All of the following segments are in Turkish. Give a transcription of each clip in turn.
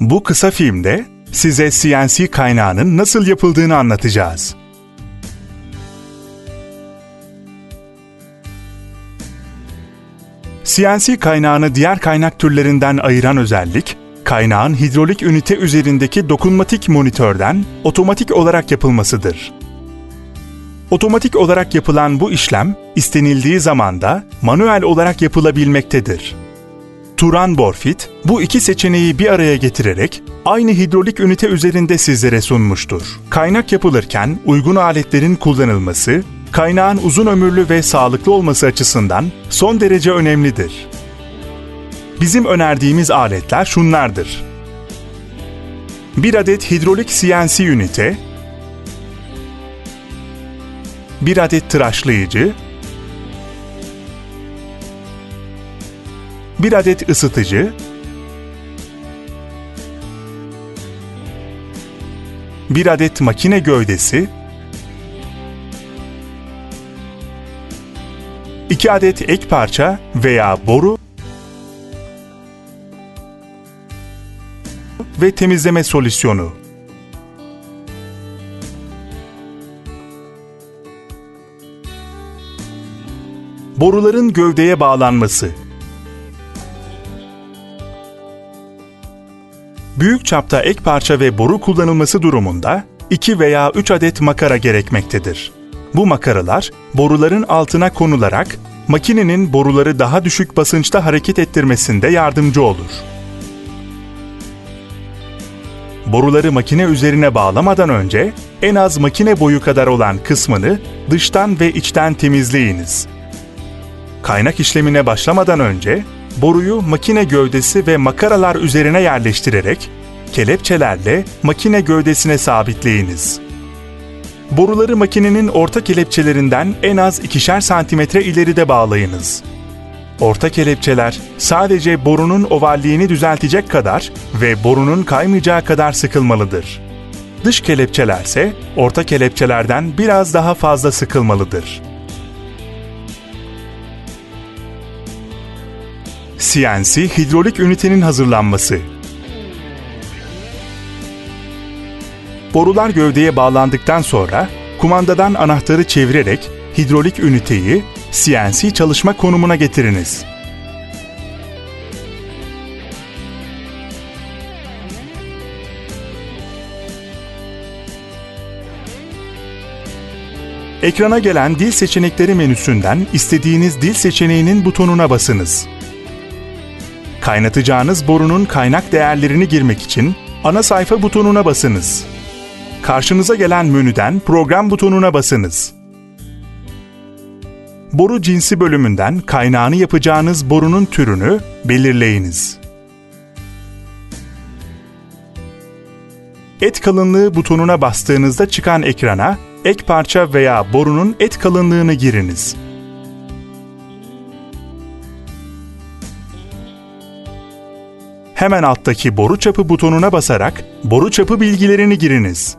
Bu kısa filmde size CNC kaynağının nasıl yapıldığını anlatacağız. CNC kaynağını diğer kaynak türlerinden ayıran özellik, kaynağın hidrolik ünite üzerindeki dokunmatik monitörden otomatik olarak yapılmasıdır. Otomatik olarak yapılan bu işlem, istenildiği zamanda manuel olarak yapılabilmektedir. Turan Borfit, bu iki seçeneği bir araya getirerek aynı hidrolik ünite üzerinde sizlere sunmuştur. Kaynak yapılırken uygun aletlerin kullanılması, kaynağın uzun ömürlü ve sağlıklı olması açısından son derece önemlidir. Bizim önerdiğimiz aletler şunlardır. 1 adet hidrolik CNC ünite, 1 adet tıraşlayıcı, 1 adet ısıtıcı, 1 adet makine gövdesi, 2 adet ek parça veya boru ve temizleme solüsyonu. Boruların gövdeye bağlanması. Büyük çapta ek parça ve boru kullanılması durumunda 2 veya 3 adet makara gerekmektedir. Bu makaralar boruların altına konularak makinenin boruları daha düşük basınçta hareket ettirmesinde yardımcı olur. Boruları makine üzerine bağlamadan önce en az makine boyu kadar olan kısmını dıştan ve içten temizleyiniz. Kaynak işlemine başlamadan önce boruyu makine gövdesi ve makaralar üzerine yerleştirerek kelepçelerle makine gövdesine sabitleyiniz. Boruları makinenin orta kelepçelerinden en az ikişer santimetre ileride bağlayınız. Orta kelepçeler sadece borunun ovalliğini düzeltecek kadar ve borunun kaymayacağı kadar sıkılmalıdır. Dış kelepçelerse orta kelepçelerden biraz daha fazla sıkılmalıdır. CNC hidrolik ünitenin hazırlanması Borular gövdeye bağlandıktan sonra kumandadan anahtarı çevirerek hidrolik üniteyi CNC çalışma konumuna getiriniz. Ekrana gelen dil seçenekleri menüsünden istediğiniz dil seçeneğinin butonuna basınız. Kaynatacağınız borunun kaynak değerlerini girmek için ana sayfa butonuna basınız. Karşınıza gelen menüden program butonuna basınız. Boru cinsi bölümünden kaynağını yapacağınız borunun türünü belirleyiniz. Et kalınlığı butonuna bastığınızda çıkan ekrana ek parça veya borunun et kalınlığını giriniz. Hemen alttaki boru çapı butonuna basarak boru çapı bilgilerini giriniz.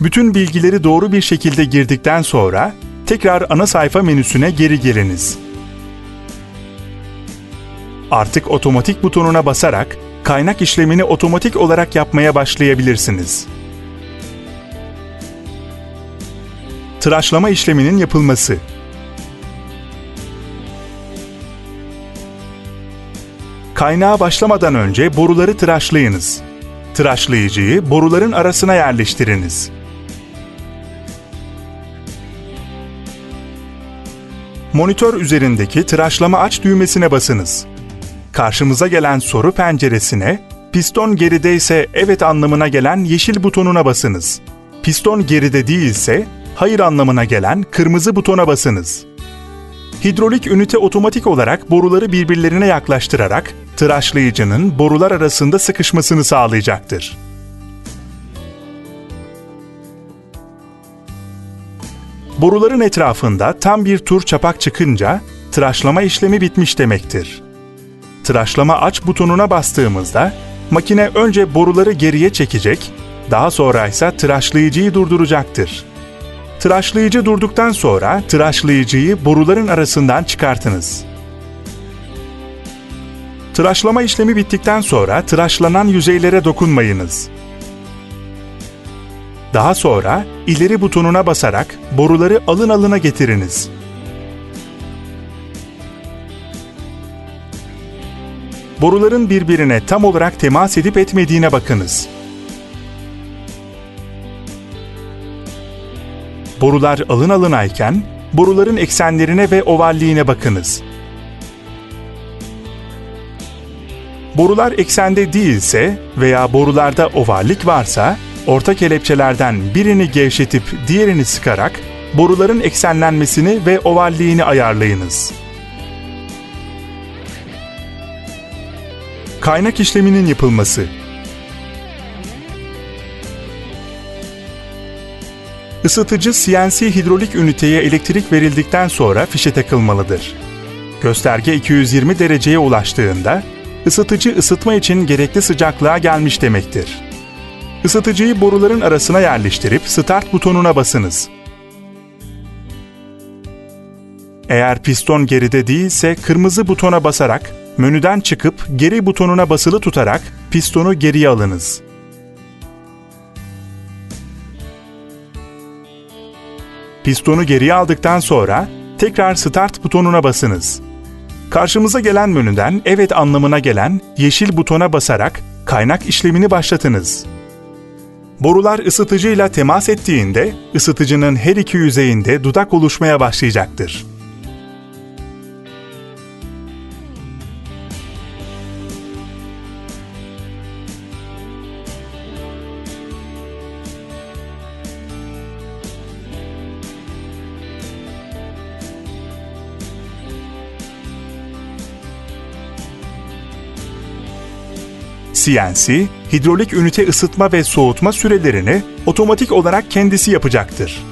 Bütün bilgileri doğru bir şekilde girdikten sonra tekrar ana sayfa menüsüne geri geliniz. Artık otomatik butonuna basarak kaynak işlemini otomatik olarak yapmaya başlayabilirsiniz. Tıraşlama işleminin yapılması Kaynağa başlamadan önce boruları tıraşlayınız. Tıraşlayıcıyı boruların arasına yerleştiriniz. Monitör üzerindeki tıraşlama aç düğmesine basınız. Karşımıza gelen soru penceresine piston gerideyse evet anlamına gelen yeşil butonuna basınız. Piston geride değilse hayır anlamına gelen kırmızı butona basınız. Hidrolik ünite otomatik olarak boruları birbirlerine yaklaştırarak tıraşlayıcının borular arasında sıkışmasını sağlayacaktır. Boruların etrafında tam bir tur çapak çıkınca tıraşlama işlemi bitmiş demektir. Tıraşlama aç butonuna bastığımızda makine önce boruları geriye çekecek, daha sonra ise tıraşlayıcıyı durduracaktır. Tıraşlayıcı durduktan sonra tıraşlayıcıyı boruların arasından çıkartınız. Tıraşlama işlemi bittikten sonra tıraşlanan yüzeylere dokunmayınız. Daha sonra ileri butonuna basarak boruları alın alına getiriniz. Boruların birbirine tam olarak temas edip etmediğine bakınız. Borular alın alınayken boruların eksenlerine ve ovalliğine bakınız. Borular eksende değilse veya borularda ovallik varsa orta kelepçelerden birini gevşetip diğerini sıkarak boruların eksenlenmesini ve ovalliğini ayarlayınız. Kaynak işleminin yapılması Isıtıcı CNC hidrolik üniteye elektrik verildikten sonra fişe takılmalıdır. Gösterge 220 dereceye ulaştığında ısıtıcı ısıtma için gerekli sıcaklığa gelmiş demektir. Isıtıcıyı boruların arasına yerleştirip Start butonuna basınız. Eğer piston geride değilse kırmızı butona basarak menüden çıkıp geri butonuna basılı tutarak pistonu geriye alınız. Pistonu geriye aldıktan sonra tekrar Start butonuna basınız. Karşımıza gelen menüden evet anlamına gelen yeşil butona basarak kaynak işlemini başlatınız. Borular ısıtıcıyla temas ettiğinde ısıtıcının her iki yüzeyinde dudak oluşmaya başlayacaktır. CNC, hidrolik ünite ısıtma ve soğutma sürelerini otomatik olarak kendisi yapacaktır.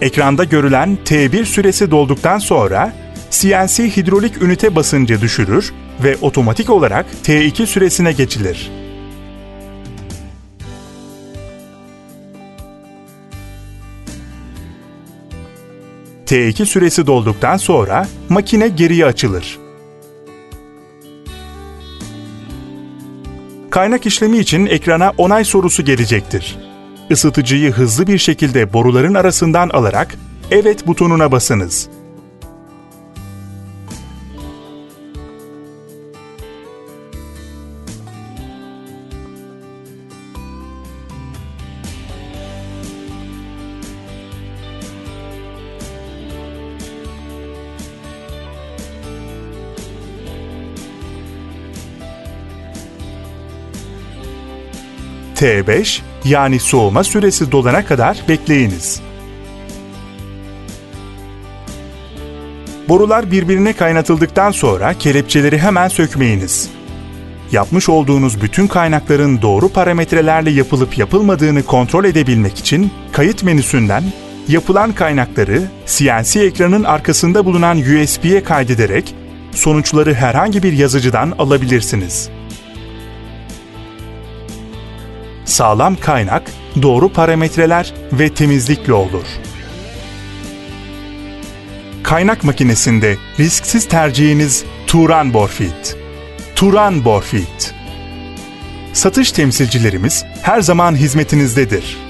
Ekranda görülen T1 süresi dolduktan sonra CNC hidrolik ünite basıncı düşürür ve otomatik olarak T2 süresine geçilir. T2 süresi dolduktan sonra makine geriye açılır. Kaynak işlemi için ekrana onay sorusu gelecektir. Isıtıcıyı hızlı bir şekilde boruların arasından alarak Evet butonuna basınız. T5 yani soğuma süresi dolana kadar bekleyiniz. Borular birbirine kaynatıldıktan sonra kelepçeleri hemen sökmeyiniz. Yapmış olduğunuz bütün kaynakların doğru parametrelerle yapılıp yapılmadığını kontrol edebilmek için kayıt menüsünden yapılan kaynakları CNC ekranın arkasında bulunan USB'ye kaydederek sonuçları herhangi bir yazıcıdan alabilirsiniz. Sağlam kaynak, doğru parametreler ve temizlikle olur. Kaynak makinesinde risksiz tercihiniz Turan Borfit. Turan Borfit. Satış temsilcilerimiz her zaman hizmetinizdedir.